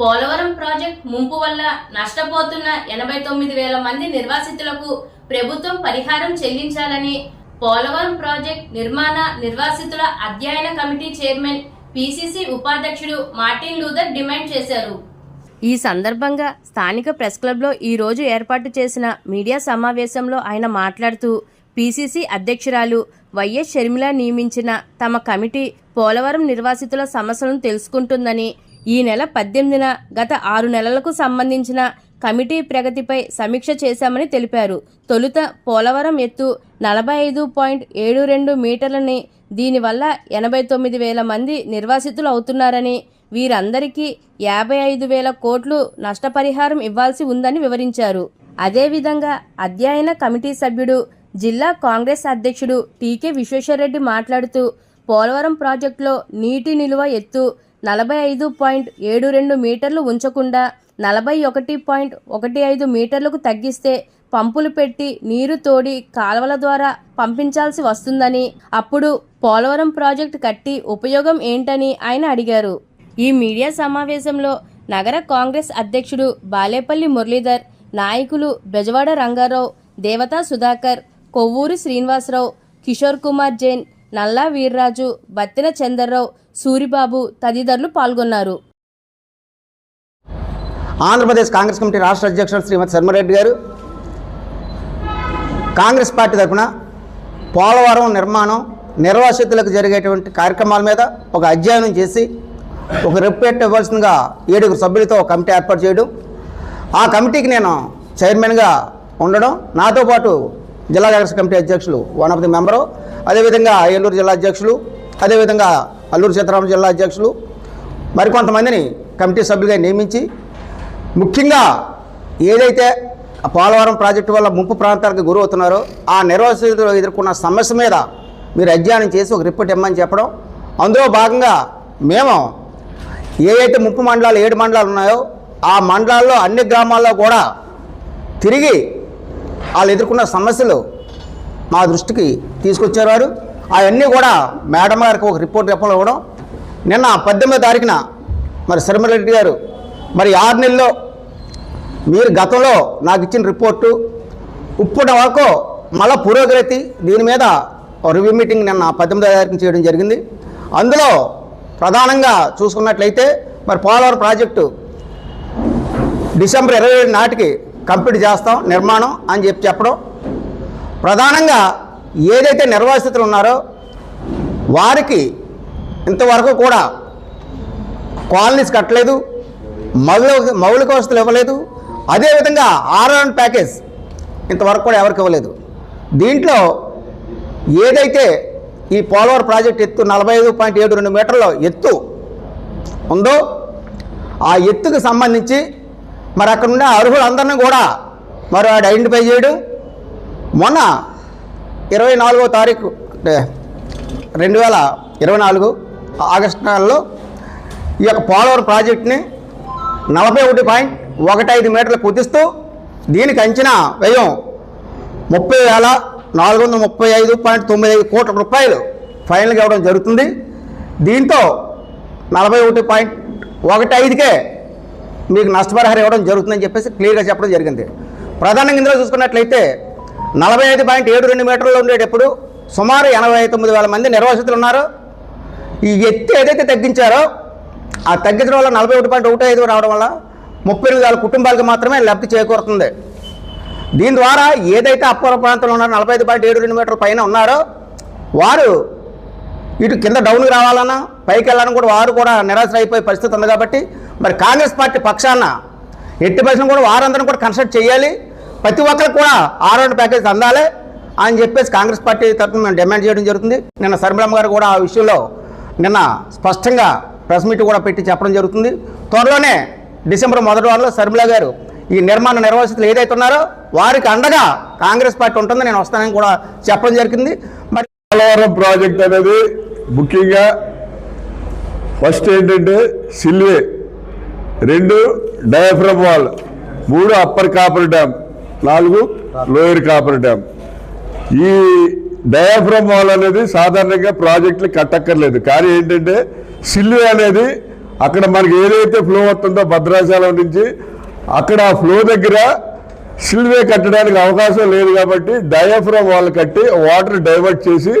Polavaram project ముంపు వల్ల నష్టపోతున్న ఎనభై తొమ్మిది వేల మంది నిర్వాసితులకు ప్రభుత్వం పరిహారం చెల్లించాలని పోలవరం ప్రాజెక్ట్ నిర్మాణ నిర్వాసితుల అధ్యయన కమిటీ చైర్మన్ పిసిసి ఉపాధ్యక్షుడు మార్టిన్ లూథర్ డిమాండ్ చేశారు. ఈ సందర్భంగా స్థానిక ప్రెస్ క్లబ్లో ఈ రోజు ఏర్పాటు చేసిన మీడియా సమావేశంలో ఆయన మాట్లాడుతూ పిసిసి అధ్యక్షురాలు వైఎస్ షర్మిల నియమించిన తమ కమిటీ పోలవరం నిర్వాసితుల సమస్యలను తెలుసుకుంటుందని ఈ నెల పద్దెనిమిదిన గత ఆరు నెలలకు సంబంధించిన కమిటీ ప్రగతిపై సమీక్ష చేశామని తెలిపారు. తొలుత పోలవరం ఎత్తు నలభై ఐదు పాయింట్ ఏడు రెండు మీటర్లని దీనివల్ల ఎనభై తొమ్మిది వేల మంది నిర్వాసితులు అవుతున్నారని వీరందరికీ యాభై ఐదు వేల కోట్లు నష్టపరిహారం ఇవ్వాల్సి ఉందని వివరించారు. అదేవిధంగా అధ్యయన కమిటీ సభ్యుడు జిల్లా కాంగ్రెస్ అధ్యక్షుడు టీకే విశ్వేశ్వరరెడ్డి మాట్లాడుతూ పోలవరం ప్రాజెక్టులో నీటి నిలువ ఎత్తు నలభై ఐదు పాయింట్ ఏడు రెండు మీటర్లు ఉంచకుండా నలభై ఒకటి పాయింట్ ఒకటి ఐదు మీటర్లకు తగ్గిస్తే పంపులు పెట్టి నీరు తోడి కాలువల ద్వారా పంపించాల్సి వస్తుందని అప్పుడు పోలవరం ప్రాజెక్టు కట్టి ఉపయోగం ఏంటని ఆయన అడిగారు. ఈ మీడియా సమావేశంలో నగర కాంగ్రెస్ అధ్యక్షుడు బాలేపల్లి మురళీధర్ నాయకులు బెజవాడ రంగారావు దేవతా సుధాకర్ కొవ్వూరి శ్రీనివాసరావు కిషోర్ కుమార్ జైన్ నల్లా వీర్రాజు బత్తిన చందర్రావు సూరిబాబు తదితరులు పాల్గొన్నారు. ఆంధ్రప్రదేశ్ కాంగ్రెస్ కమిటీ రాష్ట్ర అధ్యక్షుడు శ్రీమతి శర్మరెడ్డి గారు కాంగ్రెస్ పార్టీ తరఫున పోలవరం నిర్మాణం నిర్వాసితులకు జరిగేటువంటి కార్యక్రమాల మీద ఒక అధ్యయనం చేసి ఒక రిపోర్ట్ ఇవ్వాల్సిందిగా ఏడుగురు సభ్యులతో కమిటీ ఏర్పాటు చేయడం. ఆ కమిటీకి నేను చైర్మన్గా ఉండడం. నాతో పాటు జిల్లా కాంగ్రెస్ కమిటీ అధ్యక్షులు వన్ ఆఫ్ ది మెంబరు అదేవిధంగా ఏలూరు జిల్లా అధ్యక్షులు అదేవిధంగా అల్లూరు సీతారామ జిల్లా అధ్యక్షులు మరికొంతమందిని కమిటీ సభ్యులుగా నియమించి ముఖ్యంగా ఏదైతే పోలవరం ప్రాజెక్టు వల్ల ముంపు ప్రాంతాలకు గురవుతున్నారో ఆ నిర్వాసితులు ఎదుర్కొన్న సమస్య మీద మీరు అధ్యయనం చేసి ఒక రిపోర్ట్ ఇమ్మని చెప్పడం. అందులో భాగంగా మేము ఏవైతే ముంపు మండలాలు ఏడు మండలాలు ఉన్నాయో ఆ మండలాల్లో అన్ని గ్రామాల్లో కూడా తిరిగి వాళ్ళు ఎదుర్కొన్న సమస్యలు మా దృష్టికి తీసుకొచ్చేవారు. అవన్నీ కూడా మేడం గారికి ఒక రిపోర్ట్ చెప్పడం ఇవ్వడం నిన్న పద్దెనిమిదో తారీఖున మరి శర్మరెడ్డి గారు మరి ఆరు నెలల్లో మీరు గతంలో నాకు ఇచ్చిన రిపోర్టు ఇప్పటి వరకు మళ్ళా పురోగతి దీని మీద ఒక రివ్యూ మీటింగ్ నిన్న పద్దెనిమిదో తారీఖున చేయడం జరిగింది. అందులో ప్రధానంగా చూసుకున్నట్లయితే మరి పోలవరం ప్రాజెక్టు డిసెంబర్ ఇరవై ఏడు నాటికి కంప్లీట్ చేస్తాం నిర్మాణం అని చెప్పి చెప్పడం. ప్రధానంగా ఏదైతే నిర్వాసితులు ఉన్నారో వారికి ఇంతవరకు కూడా కాలనీస్ కట్టలేదు మౌలిక మౌలిక వసతులు ఇవ్వలేదు. అదేవిధంగా ఆర్ఆర్ ప్యాకేజ్ ఇంతవరకు కూడా ఎవరికి ఇవ్వలేదు. దీంట్లో ఏదైతే ఈ పోలవరం ప్రాజెక్ట్ ఎత్తు నలభై ఐదు పాయింట్ ఏడు రెండు మీటర్ల ఎత్తు ఉందో ఆ ఎత్తుకు సంబంధించి మరి అక్కడ ఉండే అర్హులందరినీ కూడా మరి వాడు ఐడెంటిఫై చేయడం. మొన్న ఇరవై నాలుగో తారీఖు అంటే రెండు వేల ఇరవై నాలుగు ఆగస్టు నెలలో ఈ యొక్క పోలవరం ప్రాజెక్టుని నలభై ఒకటి పాయింట్ ఒకటి ఐదు మీటర్లు కుదిస్తూ దీనికి అంచనా వ్యయం ముప్పై వేల నాలుగు వందల ముప్పై ఐదు పాయింట్ తొమ్మిది ఐదు కోట్ల రూపాయలు ఫైనల్గా ఇవ్వడం జరుగుతుంది. దీంతో నలభై ఒకటి పాయింట్ ఒకటి ఐదుకే మీకు నష్టపరిహారం ఇవ్వడం జరుగుతుందని చెప్పేసి క్లియర్గా చెప్పడం జరిగింది. ప్రధానంగా ఇందులో చూసుకున్నట్లయితే నలభై ఐదు పాయింట్ ఏడు రెండు మీటర్లు ఉండేటప్పుడు సుమారు ఎనభై తొమ్మిది వేల మంది నిర్వాసితులు ఉన్నారు. ఈ ఎత్తు ఏదైతే తగ్గించారో ఆ తగ్గించడం వల్ల నలభై ఒకటి పాయింట్ ఒకటి ఐదు రావడం వల్ల ముప్పై ఎనిమిది వేల కుటుంబాలకు మాత్రమే లబ్ధి చేకూరుతుంది. దీని ద్వారా ఏదైతే అప్పర ప్రాంతంలో ఉన్నారో నలభై ఐదు పాయింట్ ఏడు రెండు మీటర్ల పైన ఉన్నారో వారు ఇటు కింద డౌన్కి రావాలన్నా పైకి వెళ్ళాలని కూడా వారు కూడా నిరాశ అయిపోయే పరిస్థితి ఉంది కాబట్టి మరి కాంగ్రెస్ పార్టీ పక్షాన ఎట్టి పరిస్థితులు కూడా వారందరం కూడా కన్సల్ట్ చేయాలి. ప్రతి ఒక్కరికి కూడా ఆరోగ్య ప్యాకేజ్ అందాలి అని చెప్పేసి కాంగ్రెస్ పార్టీ తరఫున మేము డిమాండ్ చేయడం జరుగుతుంది. నిన్న శర్మలమ్మ గారు కూడా ఆ విషయంలో నిన్న స్పష్టంగా ప్రెస్ మీట్ కూడా పెట్టి చెప్పడం జరుగుతుంది. త్వరలోనే డిసెంబర్ మొదటి వారంలో శర్మిల గారు ఈ నిర్మాణ నిర్వాసితులు ఏదైతే ఉన్నారో వారికి అండగా కాంగ్రెస్ పార్టీ ఉంటుందని నేను వస్తానని కూడా చెప్పడం జరిగింది. మరి పోలవరం ప్రాజెక్ట్ అనేది ముఖ్యంగా ఫస్ట్ ఏంటంటే సిల్వే రెండు డయాఫ్రమ్ వాల్ మూడు అప్పర్ కాపర్ డ్యామ్. నాలుగు లోయర్ కాపర్ డ్యామ్. ఈ డయాఫ్రమ్ వాల్ అనేది సాధారణంగా ప్రాజెక్టులు కట్టక్కర్లేదు. కానీ ఏంటంటే సిల్వే అనేది అక్కడ మనకి ఏదైతే ఫ్లో వస్తుందో భద్రాచలం నుంచి అక్కడ ఆ ఫ్లో దగ్గర సిల్వే కట్టడానికి అవకాశం లేదు కాబట్టి డయాఫ్రమ్ వాల్ కట్టి వాటర్ డైవర్ట్ చేసి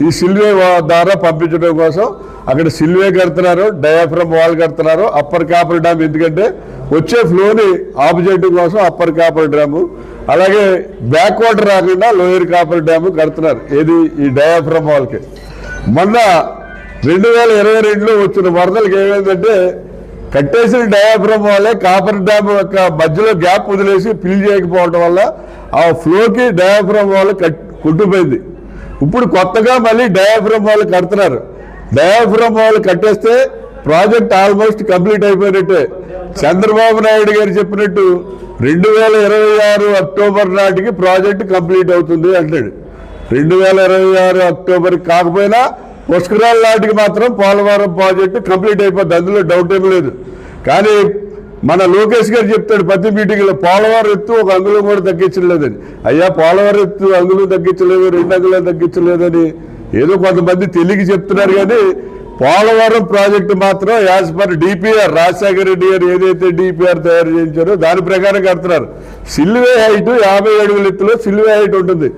ఈ సిల్వే ద్వారా పంపించడం కోసం అక్కడ సిల్వే కడుతున్నారు డయాఫ్రమ్ వాల్ కడుతున్నారు అప్పర్ కాపర్ డ్యామ్ ఎందుకంటే వచ్చే ఫ్లోని ఆఫ్ చేయడం కోసం అప్పర్ కాపర్ డ్యాము అలాగే బ్యాక్ వాటర్ రాకుండా లోయర్ కాపర్ డ్యాము కడుతున్నారు ఏది? ఈ డయాఫ్రమ్ వాల్కి మొన్న రెండు వేల ఇరవై రెండులో వచ్చిన వరదలకు ఏమైందంటే కట్టేసిన డయాఫ్రమ్ వల్లే కాపర్ డ్యామ్ యొక్క మధ్యలో గ్యాప్ వదిలేసి ఫిల్ చేయకపోవడం వల్ల ఆ ఫ్లోకి డయాఫ్రమ్ వాళ్ళు కట్ కొట్టుపోయింది ఇప్పుడు కొత్తగా మళ్ళీ డయాఫ్రమ్ వాళ్ళు కడుతున్నారు. డయాఫ్రమ్ వాళ్ళు కట్టేస్తే ప్రాజెక్ట్ ఆల్మోస్ట్ కంప్లీట్ అయిపోయినట్టే. చంద్రబాబు నాయుడు గారు చెప్పినట్టు రెండు వేల ఇరవై ఆరు అక్టోబర్ నాటికి ప్రాజెక్ట్ కంప్లీట్ అవుతుంది అంటాడు. రెండు వేల ఇరవై ఆరు అక్టోబర్ కాకపోయినా పుష్కరాల నాటికి మాత్రం పోలవరం ప్రాజెక్టు కంప్లీట్ అయిపోద్ది. అందులో డౌట్ ఏం లేదు. కానీ మన లోకేష్ గారు చెప్తాడు ప్రతి మీటింగ్లో పోలవరం ఎత్తు ఒక అంగుళం కూడా తగ్గించలేదని. అయ్యా పోలవరం ఎత్తు అంగుళం తగ్గించలేదు రెండు అంగుళాలు తగ్గించలేదని. ఏదో కొంతమంది తెలియక చెప్తున్నారు కానీ పోలవరం ప్రాజెక్టు మాత్రం as per DPR Rajasekhara Reddy గారు ఏదైతే డిపిఆర్ తయారు చేయించారో దాని ప్రకారం కడుతున్నారు. సిల్వే హైట్ యాభై అడుగుల ఎత్తులో సిల్వే హైట్ ఉంటుంది.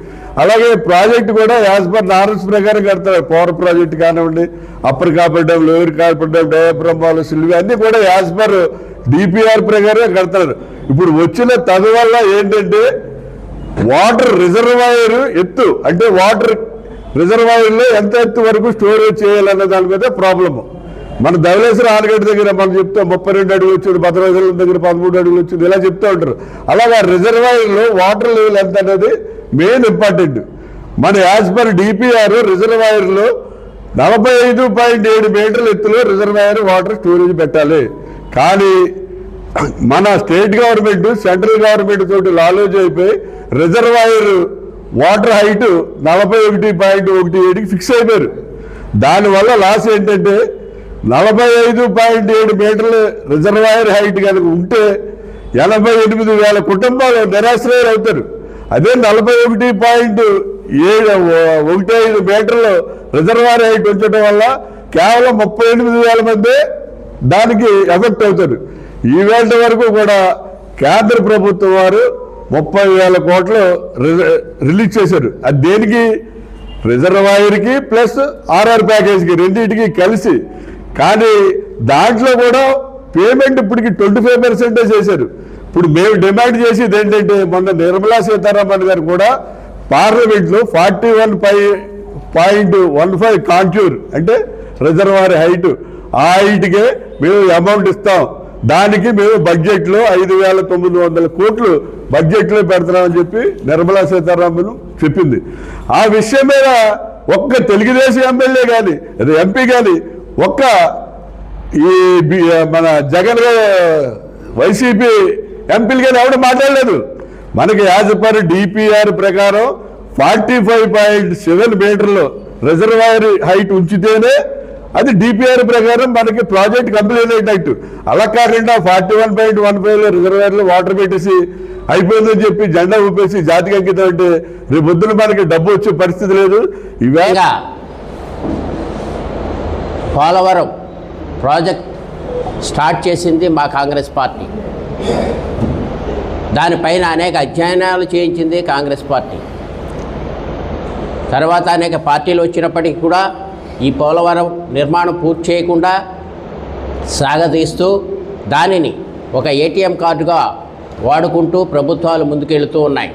అలాగే ప్రాజెక్టు కూడా యాజ్ పర్ నార్మ్స్ ప్రకారం కడతారు పవర్ ప్రాజెక్ట్ కానివ్వండి upper coffer dam lower coffer dam డయాబ్రమాలు spillway అన్నీ కూడా యాజ్ పర్ డిపిఆర్ ప్రకారమే కడతారు. ఇప్పుడు వచ్చిన తదు వల్ల ఏంటంటే వాటర్ రిజర్వాయర్ ఎత్తు అంటే వాటర్ రిజర్వాయర్లో ఎంత ఎత్తు వరకు స్టోరేజ్ చేయాలన్న దాని మీద ప్రాబ్లమ్. మన ధవలేశ్వర ఆనగడ్డ దగ్గర మనం చెప్తాం ముప్పై రెండు అడుగులు వచ్చింది భద్రాచలం దగ్గర పదమూడు అడుగులు వచ్చింది ఇలా చెప్తూ ఉంటారు. అలాగే రిజర్వాయర్లో వాటర్ లెవెల్ ఎంత అనేది మెయిన్ ఇంపార్టెంట్. మన యాజ్ పర్ డిపిఆర్ రిజర్వాయర్లో నలభై ఐదు పాయింట్ ఏడు మీటర్ల ఎత్తులో రిజర్వాయర్ వాటర్ స్టోరేజ్ పెట్టాలి. కానీ మన స్టేట్ గవర్నమెంట్ సెంట్రల్ గవర్నమెంట్ తోటి లాలోజ్ అయిపోయి రిజర్వాయర్ వాటర్ హైట్ నలభై ఒకటి పాయింట్ ఒకటి ఏడుకి ఫిక్స్ అయిపోయారు. దానివల్ల లాస్ ఏంటంటే నలభై ఐదు పాయింట్ ఏడు మీటర్ల రిజర్వాయర్ హైట్ కనుక ఉంటే ఎనభై ఎనిమిది వేల కుటుంబాలు నిరాశ్రయాలు అవుతారు. అదే నలభై ఒకటి పాయింట్ ఏడు ఒకటి ఐదు మీటర్లు రిజర్వాయర్ హైట్ ఉంచడం వల్ల కేవలం ముప్పై ఎనిమిది వేల మంది దానికి ఎఫెక్ట్ అవుతారు. ఈ వేళ వరకు కూడా కేంద్ర ప్రభుత్వం వారు ముప్పై వేల కోట్లు రిలీజ్ చేశారు. అది దేనికి? రిజర్వాయర్కి ప్లస్ ఆర్ఆర్ ప్యాకేజ్కి రెండింటికి కలిసి. కానీ దాంట్లో కూడా పేమెంట్ ఇప్పటికి ట్వంటీ ఫైవ్ పర్సెంటే చేశారు. ఇప్పుడు మేము డిమాండ్ చేసేది ఏంటంటే మొన్న నిర్మలా సీతారామన్ గారు కూడా పార్లమెంట్లో forty one point one five contour అంటే రిజర్వాయర్ హైట్ ఆ ఇంటికే మేము అమౌంట్ ఇస్తాం. దానికి మేము బడ్జెట్లో ఐదు వేల తొమ్మిది వందల కోట్లు బడ్జెట్లో పెడుతున్నామని చెప్పి నిర్మలా సీతారామన్ చెప్పింది. ఆ విషయం మీద ఒక్క తెలుగుదేశం ఎమ్మెల్యే కానీ అది ఎంపీ కానీ ఒక్క ఈ బి- మన జగన్ వైసీపీ ఎంపీలు కానీ ఎవడు మాట్లాడలేదు. మనకి యాజ్ పర్ డిపిఆర్ ప్రకారం ఫార్టీ ఫైవ్ పాయింట్ సెవెన్ మీటర్లు రిజర్వాయర్ హైట్ ఉంచితేనే అది డిపిఆర్ ప్రకారం మనకి ప్రాజెక్ట్ కంప్లీట్ అయినట్టు అలా కాకుండా forty one point one five రిజర్వేర్లు water పెట్టేసి అయిపోయిందని చెప్పి జెండా ఊపేసి జాతికి అంకితం అంటే రేపు పొద్దున మనకి డబ్బు వచ్చే పరిస్థితి లేదు. ఇవే పోలవరం ప్రాజెక్ట్ స్టార్ట్ చేసింది మా కాంగ్రెస్ పార్టీ. దానిపైన అనేక అధ్యయనాలు చేయించింది కాంగ్రెస్ పార్టీ. తర్వాత అనేక పార్టీలు వచ్చినప్పటికీ కూడా ఈ పోలవరం నిర్మాణం పూర్తి చేయకుండా సాగదీస్తూ దానిని ఒక ఏటీఎం కార్డుగా వాడుకుంటూ ప్రభుత్వాలు ముందుకెళ్తూ ఉన్నాయి.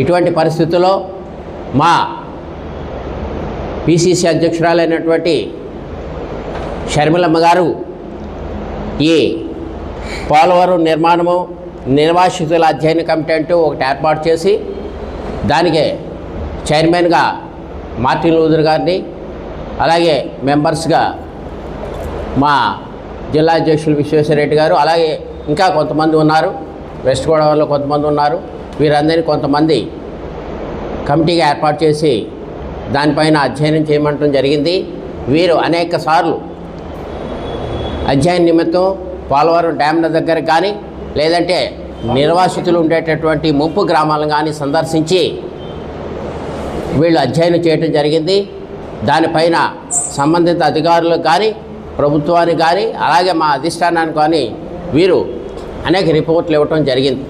ఇటువంటి పరిస్థితుల్లో మా పిసిసి అధ్యక్షురాలైనటువంటి షర్మిలమ్మ గారు ఈ పోలవరం నిర్మాణము నిర్వాసితుల అధ్యయన కమిటీ అంటూ ఒకటి ఏర్పాటు చేసి దానికి చైర్మన్గా మార్టిన్ లూథర్ గారిని అలాగే మెంబర్స్గా మా జిల్లా అధ్యక్షులు విశ్వేశ్వరరెడ్డి గారు అలాగే ఇంకా కొంతమంది ఉన్నారు. వెస్ట్ గోదావరిలో కొంతమంది ఉన్నారు. వీరందరినీ కొంతమంది కమిటీగా ఏర్పాటు చేసి దానిపైన అధ్యయనం చేయమంటం జరిగింది. వీరు అనేక సార్లు అధ్యయన నిమిత్తం పోలవరం డ్యామ్ల దగ్గర కానీ లేదంటే నిర్వాసితులు ఉండేటటువంటి ముంపు గ్రామాలను కానీ సందర్శించి వీళ్ళు అధ్యయనం చేయటం జరిగింది. దానిపైన సంబంధిత అధికారులకు కానీ ప్రభుత్వానికి కానీ అలాగే మా అధిష్టానానికి కానీ వీరు అనేక రిపోర్ట్లు ఇవ్వటం జరిగింది.